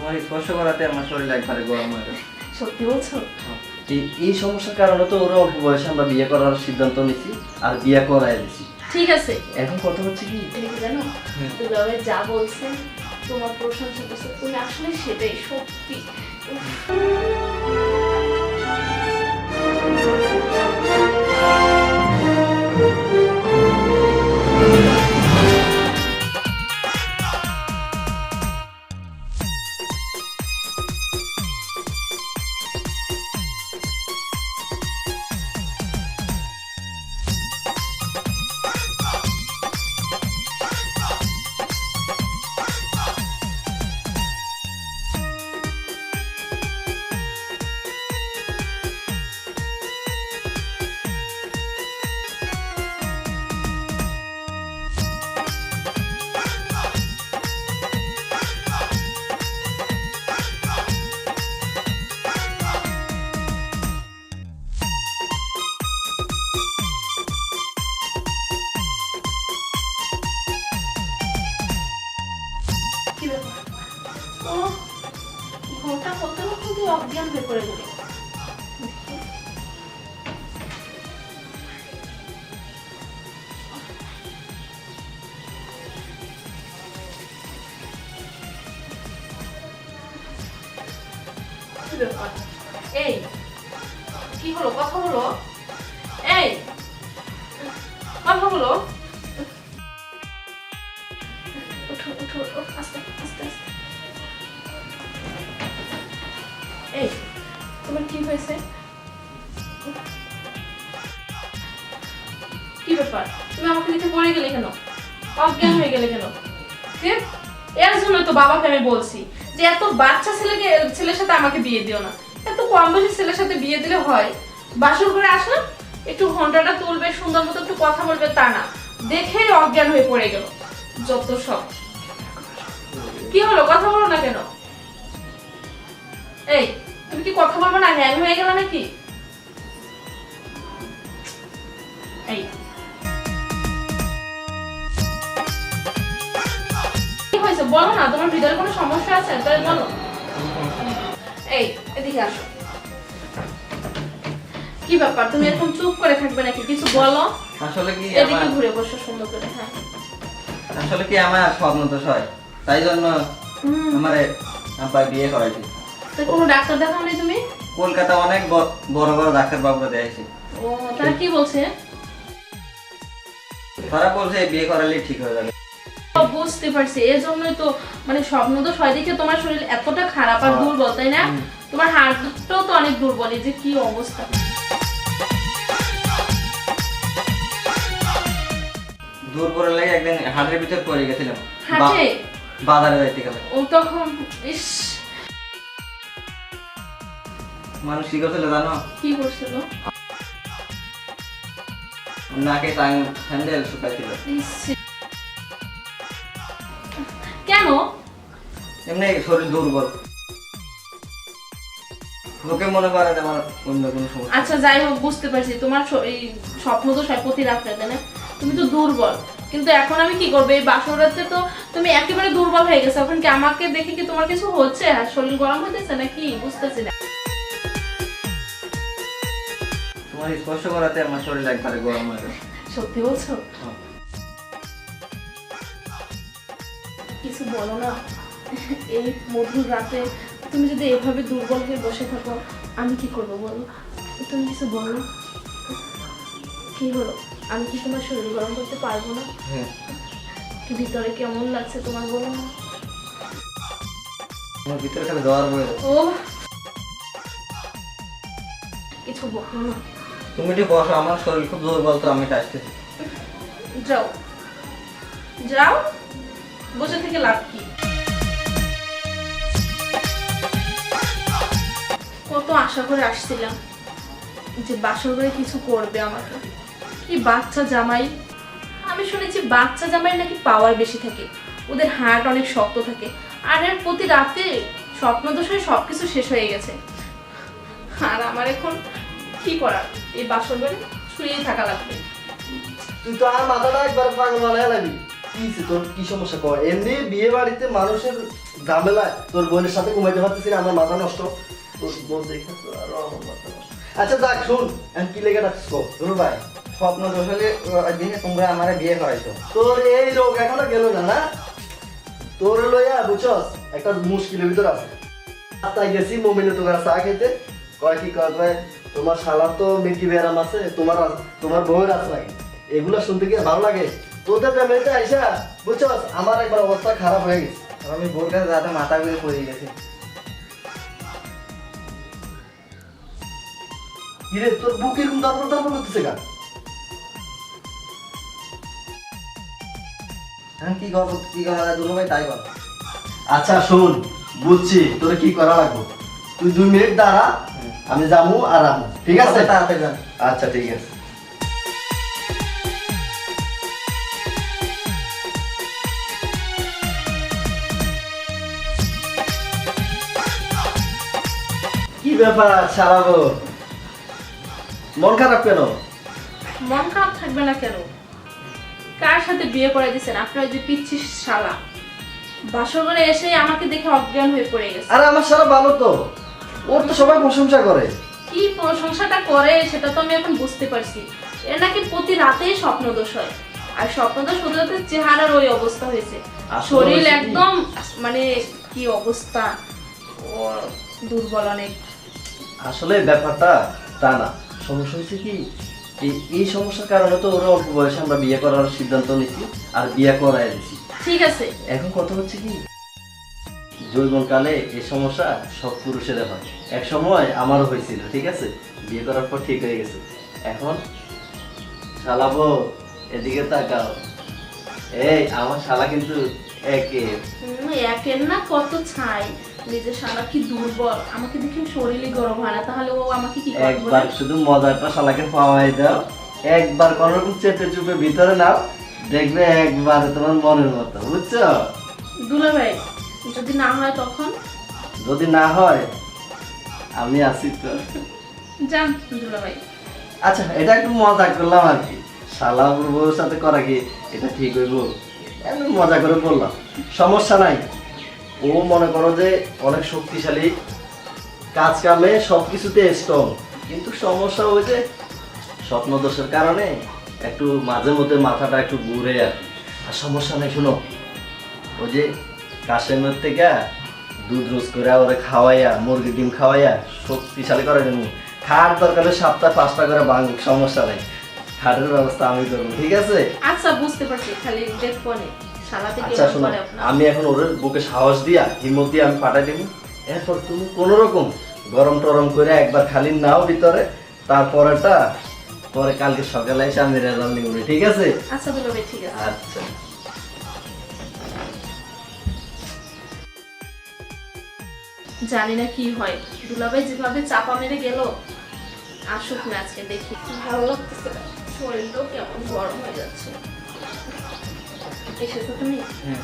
তোমার স্পর্শ করাতে আমার শরীর একবারে গরম হয়ে গেছে। সত্যি বলছো? এই এই সমস্যার কারণে তো ওরা অল্প বয়সে আমরা বিয়ে করার সিদ্ধান্ত নিছি আর বিয়ে করাই দিছি ঠিক আছে। এখন কথা হচ্ছে কি? জানো? তুমি যা বলছেন তোমার প্রশংসা করছে তুমি আসলে সেটাই সত্যি। ঘণ্টা কত রকম তুই অজ্ঞান হয়ে পড়ে গেলি কি ব্যাপার? এই কি হলো কথা হলো এই কথা হলো ওঠো কি ব্যাপার? তুমি আমাকে দেখে পড়ে গেলে কেন? অজ্ঞান হয়ে গেলে কেন? এর জন্য তো বাবাকে আমি বলছি যে এত বাচ্চা ছেলেকে, ছেলের সাথে আমাকে বিয়ে দিও না। এত কম বয়সী ছেলের সাথে বিয়ে দিলে হয়? বাসর করে আসলে একটু ঘন্টাটা তুলবে, সুন্দর মতো একটু কথা বলবে, তা না। দেখেই অজ্ঞান হয়ে পড়ে গেল। যত সব। কি হলো? কথা বলো না কেন? এই, তুমি কি কথা বলব না? হ্যাং হয়ে গেল নাকি? এই। হয়েছে বলো না তোমার ভিতরে কোনো সমস্যা আছে? তাই বলো। এই এদিকে আসো। কি ব্যাপার তুমি এরকম চুপ করে থাকবে নাকি? কিছু বলো। আসলে কি এদিকে ঘুরে বসো সুন্দর করে হ্যাঁ। আসলে কি আমার স্বপ্ন দোষ হয় তাই জন্য আমার আব্বা বিয়ে করাইছে। তো কোনো ডাক্তার দেখাও নাই তুমি? কলকাতা অনেক বড় বড় ডাক্তার বাবুরা দেখেছি ও তারা কি বলছে? তারা বলছে বিয়ে করালে ঠিক হয়ে যাবে। বুঝতে পারছি। এর জন্যই তো মানে স্বপ্ন তো হয় দেখে তোমার শরীর এতটা খারাপ আর হ্যাঁ। দুর্বল তাই না? তোমার হার্টটাও তো অনেক দুর্বল এই যে কি অবস্থা? দূর পরে লাগে একদিন হাটের ভিতর পড়ে গেছিলাম। হাটে বাজারে যাইতে গেলে। ও তখন ইস। মানুষ কি করছিল জানো? কি করছিল? নাকে টাং হ্যান্ডেল শুকাইছিল। ইস, কেন? এমনি শরীর দুর্বল। লোকে মনে করে যে আমার অন্য কোনো সমস্যা। আচ্ছা যাই হোক বুঝতে পারছি। তোমার এই স্বপ্ন তো হয় প্রতি রাত্রে তাই না? তুমি তো দুর্বল। কিন্তু এখন আমি কি করব? এই বাসর তো তুমি একেবারে দুর্বল হয়ে গেছো। এখন কি আমাকে দেখে কি তোমার কিছু হচ্ছে? আর শরীর গরম হইতেছে নাকি? বুঝতেছি না। তোমার স্পর্শ করাতে আমার শরীর একবারে গরম হয়ে গেছে। সত্যি বলছো? কিছু বলো না? এই মধুর রাতে তুমি যদি এভাবে দুর্বল হয়ে বসে থাকো আমি কি করব বলো? তুমি কিছু বলো কি হলো? আমি কি তোমার শরীর গরম করতে পারব না? হ্যাঁ। কি ভিতরে কেমন লাগছে তোমার বলো না? আমার ভিতরে খালি জ্বর হয়ে ও কিছু বলো না। তুমি একটু বসো আমার শরীর খুব দুর্বল তো আমি আসতেছি। যাও। যাও? বসে থেকে লাভ কি? কত আশা করে আসছিলাম যে বাসর করে কিছু করবে আমাকে। কি বাচ্চা জামাই? আমি শুনেছি বাচ্চা জামাই নাকি পাওয়ার বেশি থাকে। ওদের হার্ট অনেক শক্ত থাকে। আর এর প্রতি রাতে স্বপ্ন দোষে সবকিছু শেষ হয়ে গেছে। আর আমার এখন কি করার? এই বাসর ঘরে শুয়েই থাকা লাগবে। তুই তো আর মাথাটা একবার পাগল বানায় লাগবি কি তোর কি সমস্যা? কর এমনি বিয়ে বাড়িতে মানুষের ঝামেলায় তোর বোনের সাথে ঘুমাইতে পারতেছি না আমার মাথা নষ্ট। তোর বোন দেখে তো আরও আমার মাথা নষ্ট। আচ্ছা যাক শুন কি লেগে ডাকছিস কো? ভাই। স্বপ্ন দোষ দিনে তোমরা আমারে বিয়ে করাইছো তোর এই রোগ এখনও গেল না না? তোর লইয়া বুঝছস একটা মুশকিলের ভিতর আছে। রাস্তায় গেছি মমিনে তোর চা খেতে। কয় কি কয় কয় তোমার শালার তো মিটি ব্যারাম আছে তোমার তোমার বউয়ের আছে এগুলো শুনতে কি ভালো লাগে? তোদের ফ্যামিলিতে আইসা বুঝছস? আমার একবার অবস্থা খারাপ হয়ে গেছে। আর আমি বোর কাছে যাতে মাথা ঘুরে পড়ে গেছে। কিরে তোর বুক এরকম দরপর দরপর করতেছে কেন হ্যাঁ কি করব কি করা যায় দুলু ভাই তাই বল আচ্ছা শোন বুঝছি। তোর কি করা লাগবে? তুই দুই মিনিট দাঁড়া আমি যাব আর আমু ঠিক আছে? তাড়াতাড়ি আচ্ছা ঠিক আছে। ব্যাপার সারাবো মন খারাপ কেন? মন খারাপ থাকবে না কেন? কার সাথে বিয়ে করে দিয়েছেন আপনার যে পিচ্ছি শালা। বাসর ঘরে এসে আমাকে দেখে অজ্ঞান হয়ে পড়ে গেছে। আরে আমার সারা ভালো তো। ওর তো সবাই প্রশংসা করে। কি প্রশংসাটা করে সেটা তো আমি এখন বুঝতে পারছি। এর নাকি প্রতি রাতেই স্বপ্নদোষ হয়। আর স্বপ্নদোষ হতে হতে চেহারার ওই অবস্থা হয়েছে। শরীর একদম মানে কি অবস্থা? ও দুর্বল অনেক। আসলে ব্যাপারটা তা না। সমস্যা হয়েছে কি এই সমস্যার কারণে তো ওরা অল্প বয়সে আমরা বিয়ে করার সিদ্ধান্ত নিচ্ছি আর বিয়ে করাই দিচ্ছি ঠিক আছে। এখন কথা হচ্ছে কি এই সমস্যা সব পুরুষের হয়। এক সময় আমারও হয়েছিল ঠিক আছে? বিয়ে করার পর ঠিক হয়ে গেছে। এখন শালাবো এদিকে তাকাও। এই আমার শালা কিন্তু একে। একের না কত ছাই। নিজের শালা কি দুর্বল আমাকে দেখে শরীরই গরম হয় না তাহলে ও আমাকে কি একবার শুধু শালাকে পাওয়াই দাও একবার চেপে চুপে ভিতরে নাও দেখবে একবার তোমার মনের মতো বুঝছ? দুলা ভাই যদি না হয় তখন? যদি না হয় আমি আছি তো। যান দুলা ভাই আচ্ছা এটা একটু মজা করলাম আর কি। শালা বউর সাথে করা কি? এটা ঠিক হইব? মজা করে বললাম। সমস্যা নাই। ও মনে করো যে অনেক শক্তিশালী কাজ কামে সব কিছুতে স্ট্রং কিন্তু সমস্যা ওই যে স্বপ্নদোষের কারণে একটু মাঝে মধ্যে মাথাটা একটু ঘুরে আর আর সমস্যা নেই, শুনো। ওই যে কাশেমের থেকে দুধ রোজ করে ওরে খাওয়াইয়া মুরগি ডিম খাওয়াইয়া শক্তিশালী করে দেবো খাট দরকার সাতটা, পাঁচটা করে ভাঙুক, সমস্যা নেই। খাটের ব্যবস্থা আমি করব, ঠিক আছে? আচ্ছা বুঝতে পারছি। খালি দেখব আচ্ছা শোনো আমি এখন ওর বুকে সাহস দিয়া হিম্মত দিয়ে আমি পাঠাই দেবো এরপর তুমি কোনো রকম গরম টরম করে একবার খালি নাও ভিতরে তারপরেটা পরে কালকে সকালে এসে আমি রেজাল্ট নিব ঠিক আছে? আচ্ছা দুলা ভাই ঠিক আছে। আচ্ছা। জানি না কি হয়। দুলাভাই যেভাবে চাপা মেরে গেল আসুক না আজকে দেখি। ভালো লাগতেছে। শরীরটাও কেমন গরম হয়ে যাচ্ছে। এসেছ তুমি হ্যাঁ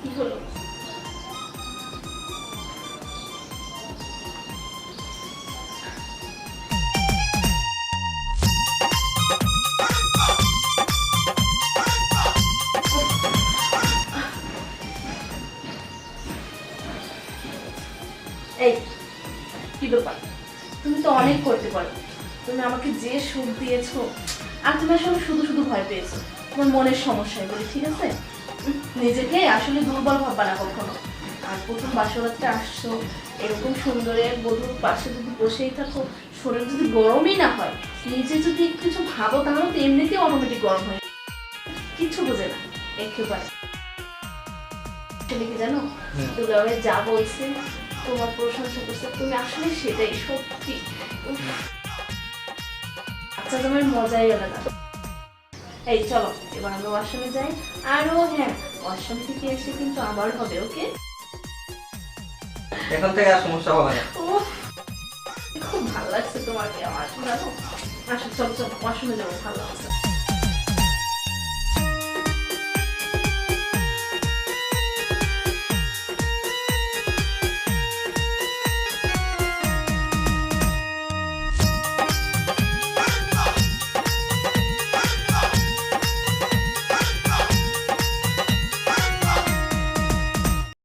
কি হলো এই কি ব্যাপার? তুমি তো অনেক করতে পারো। তুমি আমাকে যে সুখ দিয়েছ আর তুমি আসলে শুধু শুধু ভয় পেয়েছ। তোমার মনের সমস্যায় এগুলি ঠিক আছে? নিজেকে আসলে দুর্বল ভাববা না কখনো। আর প্রথম বাসরাতে আসছো এরকম সুন্দরের বধুর পাশে যদি বসেই থাকো শরীর যদি গরমই না হয় নিজে যদি কিছু ভাবো তাহলে তো এমনিতেই অটোমেটিক গরম হয়। কিচ্ছু বোঝে না একেবারে। আসলে কি জানো। দুলাভাই যা বলছে তোমার প্রশংসা করছে তুমি আসলে সেটাই সত্যি। আচ্ছা মজাই আলাদা। এই চলো এবার আমরা ওয়াশরুমে যাই। আরও হ্যাঁ ওয়াশরুম থেকে এসে কিন্তু আবার হবে ওকে এখন থেকে আর সমস্যা হবে না। খুব ভালো লাগছে তোমাকে আমার আসলে আসো চলো চলো ওয়াশরুমে যাব ভালো লাগছে।